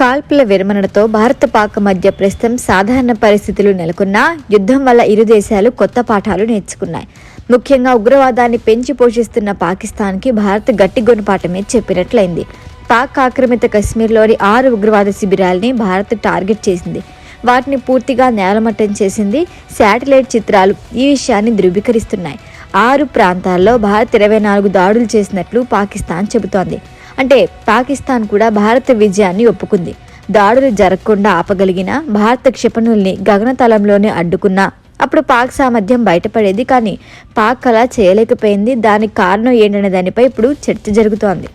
కాల్పుల విరమణతో భారత పాక్ మధ్య ప్రస్తుతం సాధారణ పరిస్థితులు నెలకొన్నా యుద్ధం వల్ల ఇరు దేశాలు కొత్త పాఠాలు నేర్చుకున్నాయి. ముఖ్యంగా ఉగ్రవాదాన్ని పెంచి పోషిస్తున్న పాకిస్తాన్కి భారత్ గట్టి గుణపాఠమే చెప్పినట్లయింది. పాక్ ఆక్రమిత కశ్మీర్లోని ఆరు ఉగ్రవాద శిబిరాల్ని భారత్ టార్గెట్ చేసింది. వాటిని పూర్తిగా నేలమట్టం చేసింది శాటిలైట్ చిత్రాలు ఈ విషయాన్ని ధృవీకరిస్తున్నాయి. ఆరు ప్రాంతాల్లో భారత్ ఇరవై నాలుగు దాడులు చేసినట్లు పాకిస్తాన్ చెబుతోంది. అంటే పాకిస్తాన్ కూడా భారత విజయాన్ని ఒప్పుకుంది. దాడులు జరగకుండా ఆపగలిగిన భారత క్షిపణుల్ని గగనతలంలోనే అడ్డుకున్నా అప్పుడు పాక్ సామర్థ్యం బయటపడేది కానీ పాక్ అలా చేయలేకపోయింది. దానికి కారణం ఏంటనే దానిపై ఇప్పుడు చర్చ జరుగుతోంది.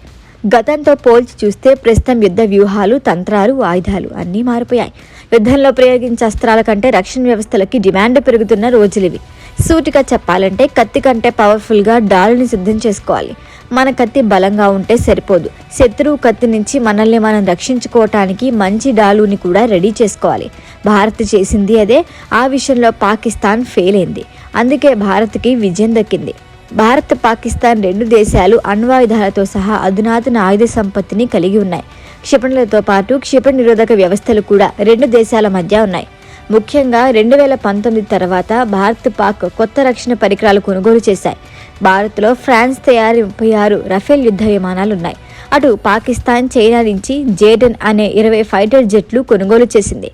గతంతో పోల్చి చూస్తే ప్రస్తుతం యుద్ధ వ్యూహాలు తంత్రాలు ఆయుధాలు అన్నీ మారిపోయాయి. యుద్ధంలో ప్రయోగించే అస్త్రాల కంటే రక్షణ వ్యవస్థలకి డిమాండ్ పెరుగుతున్న రోజులివి. సూటిగా చెప్పాలంటే కత్తి కంటే పవర్ఫుల్గా డాలుని సిద్ధం చేసుకోవాలి. మన కత్తి బలంగా ఉంటే సరిపోదు. శత్రువు కత్తి నుంచి మనల్ని మనం రక్షించుకోవటానికి మంచి డాలుని కూడా రెడీ చేసుకోవాలి. భారత్ చేసింది అదే. ఆ విషయంలో పాకిస్తాన్ ఫెయిల్ అయింది. అందుకే భారత్కి విజయం దక్కింది. భారత్ పాకిస్తాన్ రెండు దేశాలు అణ్వాయుధాలతో సహా అధునాతన ఆయుధ సంపత్తిని కలిగి ఉన్నాయి. క్షిపణులతో పాటు క్షిపణి నిరోధక వ్యవస్థలు కూడా రెండు దేశాల మధ్య ఉన్నాయి. ముఖ్యంగా రెండు వేల పంతొమ్మిది తర్వాత భారత్ పాక్ కొత్త రక్షణ పరికరాలు కొనుగోలు చేశాయి. భారత్లో ఫ్రాన్స్ తయారీ ముప్పై ఆరు రఫేల్ యుద్ధ విమానాలు ఉన్నాయి అటు పాకిస్తాన్ చైనా నుంచి జేడన్ అనే ఇరవై ఫైటర్ జెట్లు కొనుగోలు చేసింది.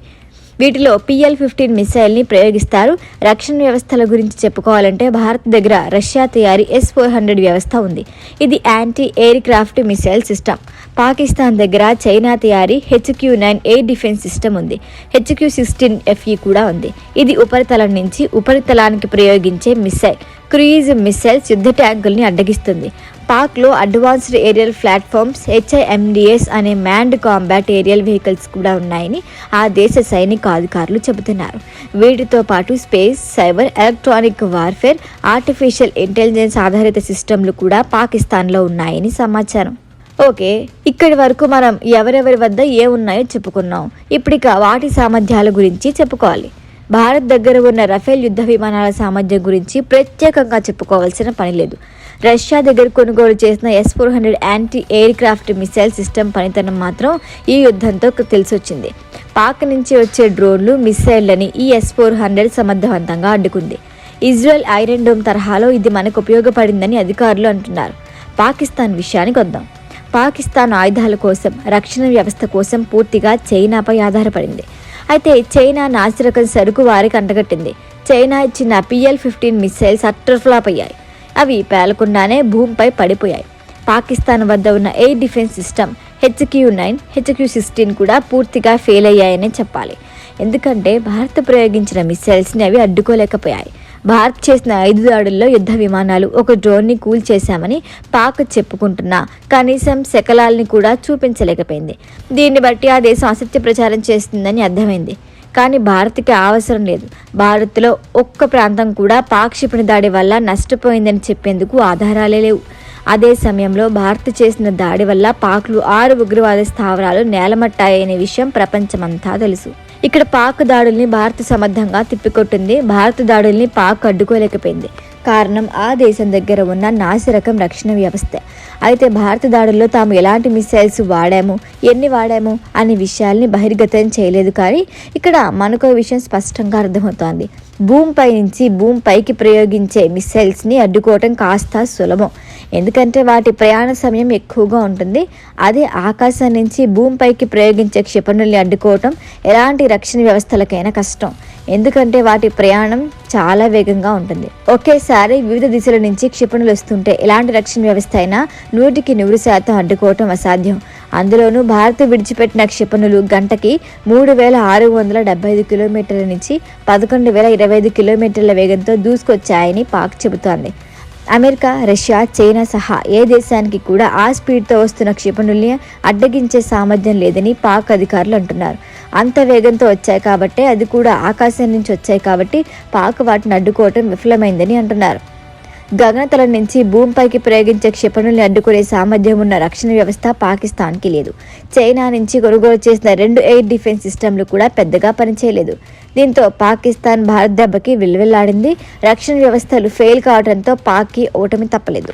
వీటిలో పిఎల్ ఫిఫ్టీన్ మిసైల్ని ప్రయోగిస్తారు. రక్షణ వ్యవస్థల గురించి చెప్పుకోవాలంటే భారత్ దగ్గర రష్యా తయారీ ఎస్ ఫోర్ హండ్రెడ్ వ్యవస్థ ఉంది. ఇది anti aircraft missile system. Pakistan దగ్గర చైనా తయారీ HQ nine air defence system ఉంది. హెచ్క్యూ సిక్స్టీన్ ఎఫ్ఈ కూడా ఉంది. ఇది ఉపరితలం నుంచి ఉపరితలానికి ప్రయోగించే మిసైల్ క్రూయిజ్ మిసైల్స్ యుద్ధ ట్యాంకుల్ని అడ్డగిస్తుంది. పాక్లో అడ్వాన్స్డ్ ఏరియల్ ప్లాట్ఫామ్స్ హెచ్ఐఎండిఎస్ అనే మ్యాండ్ కాంబాట్ ఏరియల్ వెహికల్స్ కూడా ఉన్నాయని ఆ దేశ సైనిక అధికారులు చెబుతున్నారు. వీటితో పాటు space cyber electronic warfare artificial intelligence ఆధారిత సిస్టమ్లు కూడా పాకిస్తాన్లో ఉన్నాయని సమాచారం. ఓకే ఇక్కడి వరకు మనం ఎవరెవరి వద్ద ఏ ఉన్నాయో చెప్పుకున్నాం. ఇప్పుడిక వాటి సామర్థ్యాల గురించి చెప్పుకోవాలి. భారత్ దగ్గర ఉన్న రఫేల్ యుద్ధ విమానాల సామర్థ్యం గురించి ప్రత్యేకంగా చెప్పుకోవాల్సిన పని లేదు. రష్యా దగ్గర కొనుగోలు చేసిన S four hundred anti aircraft missile system పనితనం మాత్రం ఈ యుద్ధంతో తెలిసొచ్చింది. పాక్ నుంచి వచ్చే డ్రోన్లు మిసైళ్ళని ఈ ఎస్ ఫోర్ హండ్రెడ్ సమర్థవంతంగా అడ్డుకుంది. ఇజ్రాయెల్ ఐరన్ డోమ్ తరహాలో ఇది మనకు ఉపయోగపడిందని అధికారులు అంటున్నారు. పాకిస్తాన్ విషయానికి వద్దాం. పాకిస్తాన్ ఆయుధాల కోసం రక్షణ వ్యవస్థ కోసం పూర్తిగా చైనాపై ఆధారపడింది. అయితే చైనా నాసిరకం సరుకు వారికి అంటగట్టింది. చైనా ఇచ్చిన PL fifteen missiles utter flop అయ్యాయి. అవి పేలకుండానే భూమిపై పడిపోయాయి. పాకిస్తాన్ వద్ద ఉన్న air defence system HQ nine HQ sixteen కూడా పూర్తిగా ఫెయిల్ అయ్యాయనే చెప్పాలి. ఎందుకంటే భారత్ ప్రయోగించిన మిస్సైల్స్ని అవి అడ్డుకోలేకపోయాయి. భారత్ చేసిన ఐదు దాడుల్లో యుద్ధ విమానాలు ఒక డ్రోన్ని కూల్ చేశామని పాక్ చెప్పుకుంటున్నా. కనీసం శకలాల్ని కూడా చూపించలేకపోయింది. దీన్ని బట్టి ఆ దేశం అసత్య ప్రచారం చేస్తుందని అర్థమైంది. కానీ భారత్కి అవసరం లేదు. భారత్లో ఒక్క ప్రాంతం కూడా పాక్ క్షిపణి దాడి వల్ల నష్టపోయిందని చెప్పేందుకు ఆధారాలే లేవు. అదే సమయంలో భారత్ చేసిన దాడి వల్ల పాక్లు ఆరు ఉగ్రవాద స్థావరాలు నేలమట్టాయనే విషయం ప్రపంచమంతా తెలుసు. ఇక్కడ పాక్ దాడుల్ని భారత్ సమర్థంగా తిప్పికొట్టింది. భారత దాడుల్ని పాక్ అడ్డుకోలేకపోయింది. కారణం ఆ దేశం దగ్గర ఉన్న నాసిరకం రక్షణ వ్యవస్థ. అయితే భారత దాడుల్లో తాము ఎలాంటి మిసైల్స్ వాడాము ఎన్ని వాడాము అనే విషయాల్ని బహిర్గతం చేయలేదు కానీ ఇక్కడ మనకో విషయం స్పష్టంగా అర్థమవుతోంది. భూమిపై నుంచి భూమిపైకి ప్రయోగించే మిసైల్స్ని అడ్డుకోవటం కాస్త సులభం. ఎందుకంటే వాటి ప్రయాణ సమయం ఎక్కువగా ఉంటుంది. అదే ఆకాశం నుంచి భూమిపైకి ప్రయోగించే క్షిపణుల్ని అడ్డుకోవటం ఎలాంటి రక్షణ వ్యవస్థలకైనా కష్టం. ఎందుకంటే వాటి ప్రయాణం చాలా వేగంగా ఉంటుంది. ఒకేసారి వివిధ దిశల నుంచి క్షిపణులు వస్తుంటే ఎలాంటి రక్షణ వ్యవస్థ అయినా నూటికి నూరు శాతం అడ్డుకోవటం అసాధ్యం. అందులోనూ భారత్ విడిచిపెట్టిన క్షిపణులు గంటకి మూడు వేల ఆరు వందల డెబ్బై ఐదు కిలోమీటర్ల నుంచి పదకొండు వేల ఇరవై ఐదు కిలోమీటర్ల వేగంతో దూసుకొచ్చాయని పాక్ చెబుతోంది. అమెరికా రష్యా చైనా సహా ఏ దేశానికి కూడా ఆ స్పీడ్తో వస్తున్న క్షిపణుల్ని అడ్డగించే సామర్థ్యం లేదని పాక్ అధికారులు అంటున్నారు. అంత వేగంతో వచ్చాయి కాబట్టి అది కూడా ఆకాశం నుంచి వచ్చాయి కాబట్టి పాక్ వాటిని అడ్డుకోవటం విఫలమైందని అంటున్నారు. గగనతలం నుంచి భూమిపైకి ప్రయోగించే క్షిపణుల్ని అడ్డుకునే సామర్థ్యం ఉన్న రక్షణ వ్యవస్థ పాకిస్తాన్కి లేదు. చైనా నుంచి కొనుగోలు చేసిన రెండు ఎయిర్ డిఫెన్స్ సిస్టమ్లు కూడా పెద్దగా పనిచేయలేదు. దీంతో పాకిస్తాన్ భారత్ దెబ్బకి విలువెల్లాడింది. రక్షణ వ్యవస్థలు ఫెయిల్ కావడంతో పాక్కి ఓటమి తప్పలేదు.